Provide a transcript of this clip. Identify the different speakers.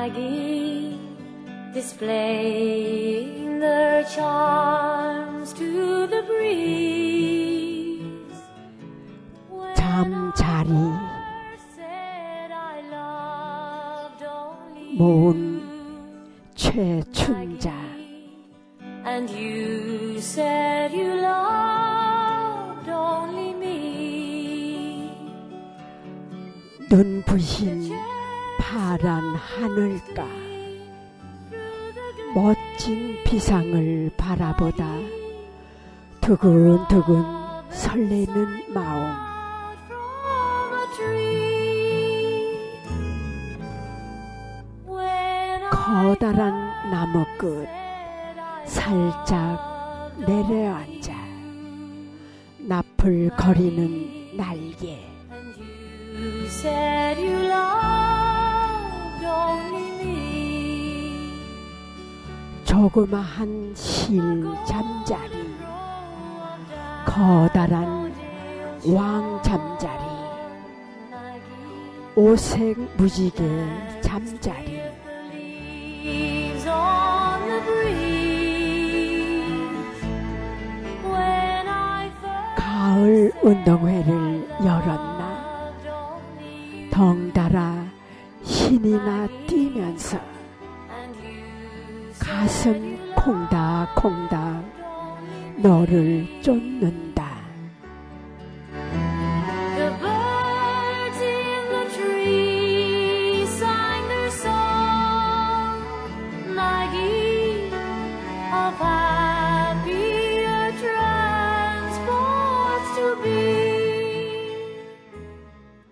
Speaker 1: Maggie, displaying
Speaker 2: their charms to
Speaker 1: the breeze. 잠자리
Speaker 2: 모은 최춘자
Speaker 1: And you said you loved only me.
Speaker 2: 눈부신 파란 하늘가 멋진 비상을 바라보다 두근두근 설레는 마음. 커다란
Speaker 1: said I
Speaker 2: 살짝 내려앉아 나풀 거리는 날개 조그마한 실 잠자리 커다란 왕 잠자리 오색 무지개 잠자리. 가을 운동회를 열었나? 덩달아 신이 나 뛰면서 가슴 콩닥콩닥 너를 쫓는